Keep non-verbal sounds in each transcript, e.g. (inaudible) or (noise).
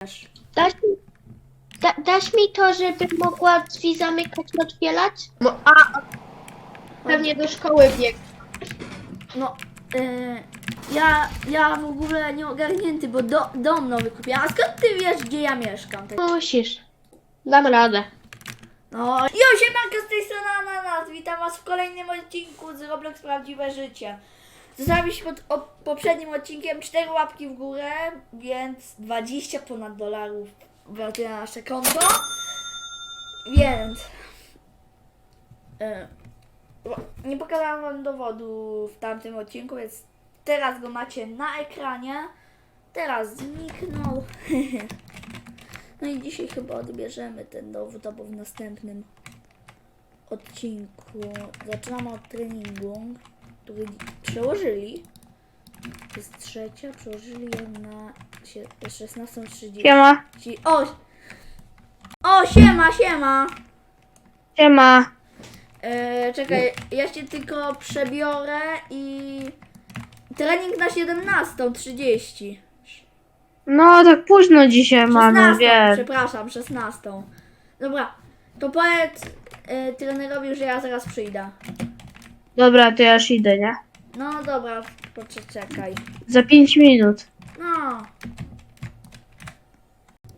Dasz mi, da, dasz mi to, żebym mogła drzwi zamykać i otwierać? No, a, Pewnie do szkoły bieg. No, e, ja, ja w ogóle nie ogarnięty, bo do, dom nowy kupiłam. A skąd ty wiesz, gdzie ja mieszkam? Tak? Musisz. Dam radę. No, jo, siemanko z tej strony Ananas. Witam was w kolejnym odcinku z Roblox Prawdziwe Życie. Zostawiliśmy pod poprzednim odcinkiem 4 łapki w górę, więc 20 ponad dolarów wratuje na nasze konto. Więc... e, nie pokazałam wam dowodu w tamtym odcinku, więc teraz go macie na ekranie. Teraz zniknął. (laughs) No i dzisiaj chyba odbierzemy ten dowód, albo w następnym odcinku. Zaczynamy od treningu, przełożyli. To jest trzecia, przełożyli ją na sie- 16.30. siema, O! O, siema, siema! siema. E, czekaj, ja się tylko przebiorę i trening na 17.30. No, tak późno dzisiaj mamy, 16, wiem. przepraszam, 16. Dobra, to powiedz e, trenerowi, że ja zaraz przyjdę. Dobra, to ja już idę, nie? No dobra, poczekaj. Za 5 minut. No.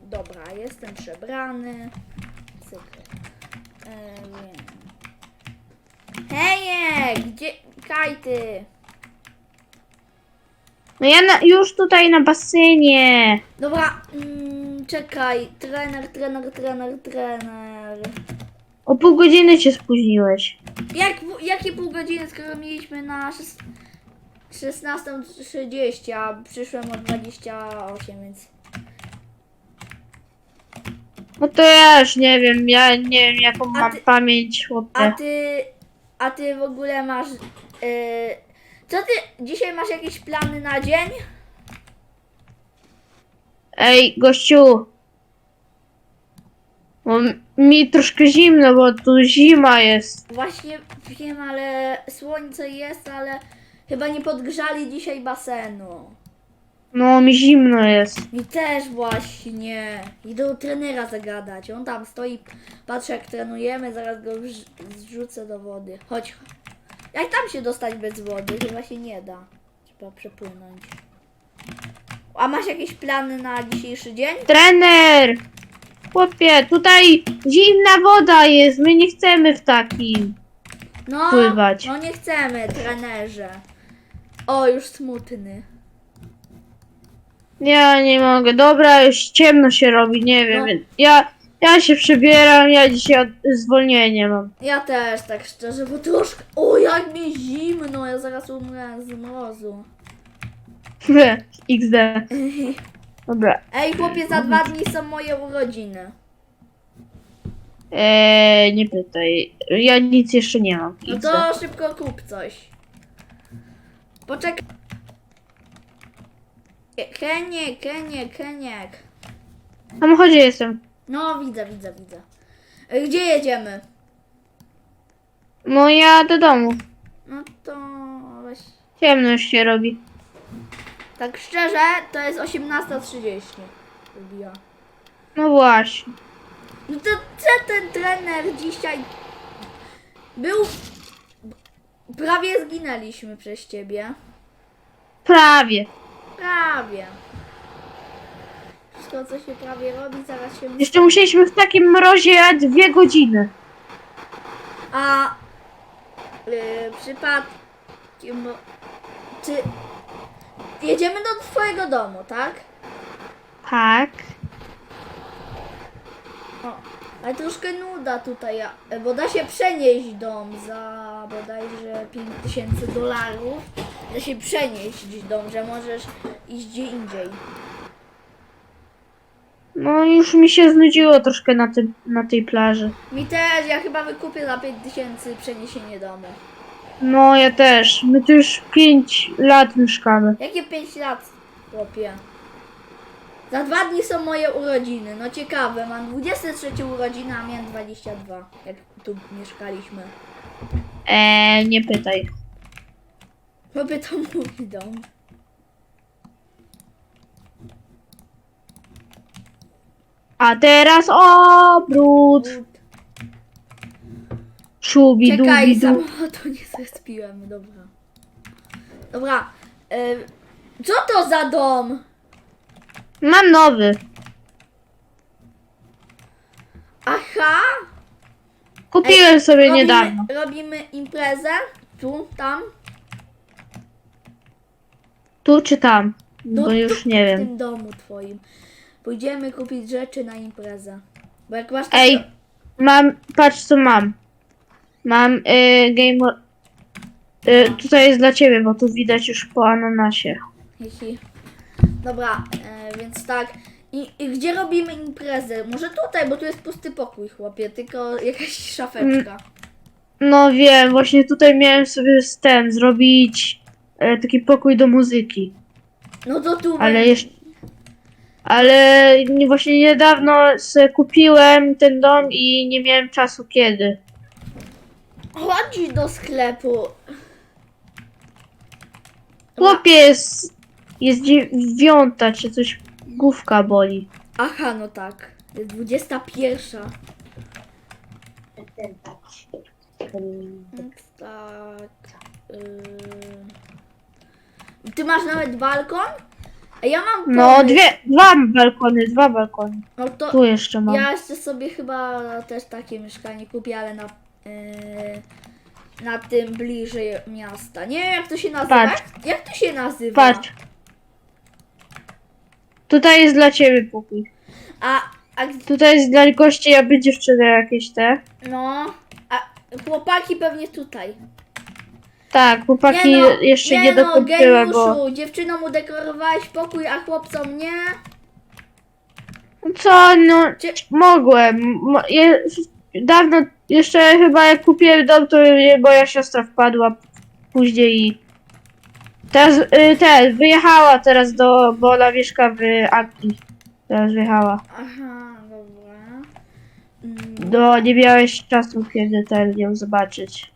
Dobra, jestem przebrany. Cyk. E, wiem. Hejek, gdzie kajty? No ja na, już tutaj na basenie. Dobra, mm, czekaj. Trener, trener, trener, trener. O pół godziny się spóźniłeś. Jak, jakie pół godziny, skoro mieliśmy na szes- 16.30, a przyszłem o 28, więc... No to ja już nie wiem, ja nie wiem jaką A mam ty- pamięć, A chłopie. ty, a ty w ogóle masz... Yy, co ty, dzisiaj masz jakieś plany na dzień? Ej, gościu. Bo mi troszkę zimno, bo tu zima jest. Właśnie wiem, ale słońce jest, ale chyba nie podgrzali dzisiaj basenu. No, mi zimno jest. Mi też właśnie. Idę do trenera zagadać. On tam stoi, patrzy jak trenujemy, zaraz go wrz- zrzucę do wody. Chodź. Jak tam się dostać bez wody? Chyba się nie da. Trzeba przepłynąć. A masz jakieś plany na dzisiejszy dzień? Trener! Chłopie, tutaj zimna woda jest, my nie chcemy w takim. No, Pływać. no nie chcemy, trenerze. O, już smutny. Ja nie mogę. Dobra, już ciemno się robi, nie wiem. No. Ja, ja się przebieram, ja dzisiaj od, zwolnienie mam. Ja też, tak szczerze, bo troszkę... O, jak mi zimno, ja zaraz umrę z mrozu. (laughs) XD. (laughs) Dobra. Ej, chłopie, za dwa dni są moje urodziny. Eee, nie pytaj. Ja nic jeszcze nie mam. No to szybko kup coś. Poczekaj. Keniek, Keniek, Keniek. W samochodzie jestem. No, widzę, widzę, widzę. Ej, Gdzie jedziemy? No ja do domu. No to weź. Ciemno już się robi. Tak szczerze, to jest 18.30. Wybija. No właśnie. No to co ten trener dzisiaj był... Prawie zginęliśmy przez ciebie. Prawie. Prawie. Wszystko co się prawie robi, zaraz się... Jeszcze musieliśmy w takim mrozie dwie godziny. A yy, przypadkiem... Czy... Jedziemy do twojego domu, tak? Tak. O, ale troszkę nuda tutaj, a- bo da się przenieść dom za bodajże 5000 dolarów. Da się przenieść dom, że możesz iść gdzie indziej. No już mi się znudziło troszkę na, tym, na tej plaży. Mi też, ja chyba wykupię za 5000 przeniesienie domu. No ja też. My tu już 5 lat mieszkamy. Jakie 5 lat, chłopie? Za dwa dni są moje urodziny. No ciekawe, mam 23 urodziny, a miałem 22, jak tu mieszkaliśmy. Eee, nie pytaj. Chłopie to mój dom. A teraz obrót. Szubi, Czekaj, dubi, samochodu (laughs) nie zespiłem, dobra. Dobra, co to za dom? Mam nowy. Aha! Kupiłem sobie robimy, niedawno. Robimy imprezę? Tu, tam? Tu czy tam? No Bo tu, już nie W wiem. tym domu twoim. Pójdziemy kupić rzeczy na imprezę. Bo jak masz Ej, mam, patrz co mam. Mam y, game... Y, tutaj jest dla ciebie, bo tu widać już po ananasie. Hihi. Dobra, e, więc tak. I, I gdzie robimy imprezę? Może tutaj, bo tu jest pusty pokój, chłopie, tylko jakaś szafeczka. No wiem, właśnie tutaj miałem sobie z ten zrobić e, taki pokój do muzyki. No to tu Ale jeszcze. Ale nie- właśnie niedawno sobie kupiłem ten dom i nie miałem czasu kiedy. Chodź do sklepu. Chłopie jest. Jest dziewiąta, czy coś główka boli. Aha, no tak. Jest 21. Więc tak. Yy... Ty masz nawet balkon? A ja mam No, dwie, dwa balkony, dwa balkony. No to Tu jeszcze mam. ja jeszcze sobie chyba też takie mieszkanie kupię, ale na, na tym bliżej miasta. Nie wiem jak to się nazywa. Patrz. Jak to się nazywa? Patrz. Tutaj jest dla ciebie pokój. A, a Tutaj jest dla gości, aby dziewczyny jakieś te. no, a chłopaki pewnie tutaj. Tak, chłopaki no, jeszcze nie, no, bo... geniuszu, dziewczynom udekorowałeś pokój, a chłopcom nie? Co, no, Cie- mogłem. Mo- Je, dawno, jeszcze chyba jak kupiłem dom, to moja siostra wpadła później i teraz, y, wyjechała teraz do, bo ona mieszka w Anglii. Teraz wyjechała. Aha, dobra. Mm, Do, nie miałeś czasu, kiedy ten ją zobaczyć.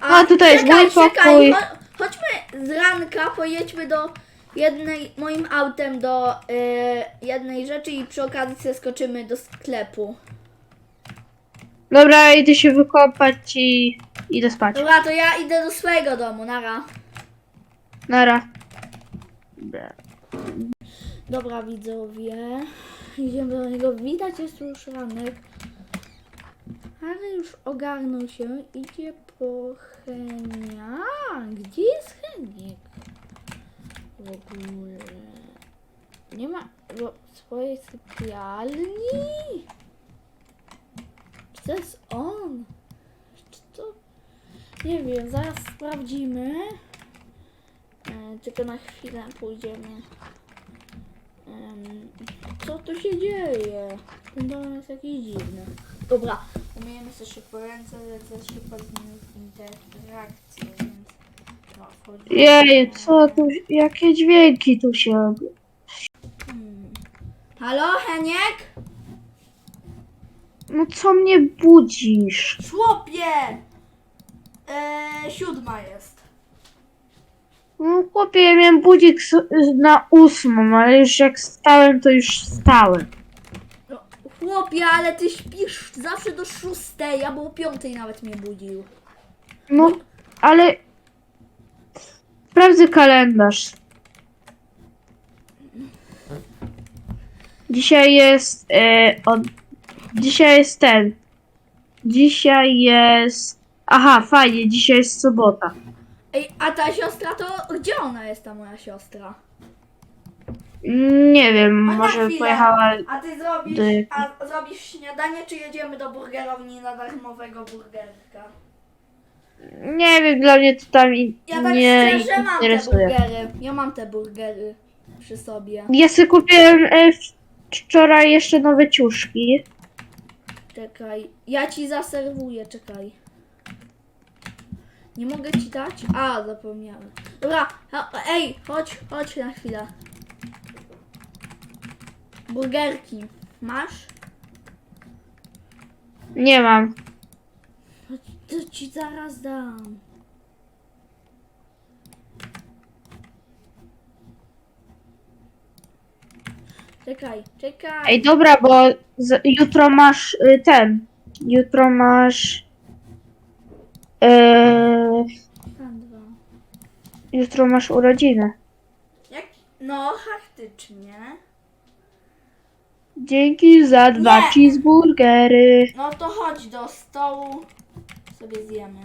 A, tutaj jest mój pokój. cho- chodźmy z ranka, pojedźmy do jednej, moim autem do y, jednej rzeczy i przy okazji sobie skoczymy do sklepu. Dobra, idę się wykąpać i idę spać. Dobra, to ja idę do swojego domu, nara. Nara. Dobra, widzowie. Idziemy do niego. Widać, jest już ranek. Ale już ogarnął się. Idzie po Henia. Gdzie jest Heniek? W ogóle. Nie ma bo swojej sypialni. To jest on? Czy to... Nie wiem, zaraz sprawdzimy. E, tylko na chwilę pójdziemy. Em, co tu się dzieje? Ten dom jest jakiś dziwny. Dobra, umiemy sobie szybko ręce, lecę szybko interakcję, więc no, wchodzimy. Jej, co tu, jakie dźwięki tu się robią? Hmm. Halo, Heniek? No co mnie budzisz? Chłopie! Eee, siódma jest. No chłopie, ja miałem budzik s- na ósmą, ale już jak stałem, to już stałem. No, chłopie, ale ty śpisz zawsze do szóstej, albo o piątej nawet mnie budził. No, ale... Sprawdzę kalendarz. Dzisiaj jest... E, od... Dzisiaj jest ten. Dzisiaj jest... Aha, fajnie, dzisiaj jest sobota. Ej, a ta siostra to, gdzie ona jest ta moja siostra? Nie wiem, Chodź na może chwilę. pojechała... A ty zrobisz, Ty- a zrobisz śniadanie, czy jedziemy do burgerowni na darmowego burgerka? Nie wiem, dla mnie to tam i- Ja tak nie szczerze mam te interesuje. burgery. Ja mam te burgery przy sobie. Ja sobie kupiłem e, wczoraj jeszcze nowe ciuszki. Czekaj, ja ci zaserwuję, czekaj. Nie mogę ci dać? A, zapomniałem. Dobra, ej, chodź, chodź na chwilę. Burgerki. Masz? Nie mam. Chodź, To ci zaraz dam. Czekaj, czekaj. Ej, dobra, bo z, jutro masz y, ten. Jutro masz. Yy, dwa. jutro masz urodziny. Jak? No, faktycznie. Dzięki za dwa Nie. cheeseburgery. No to chodź do stołu. Sobie zjemy.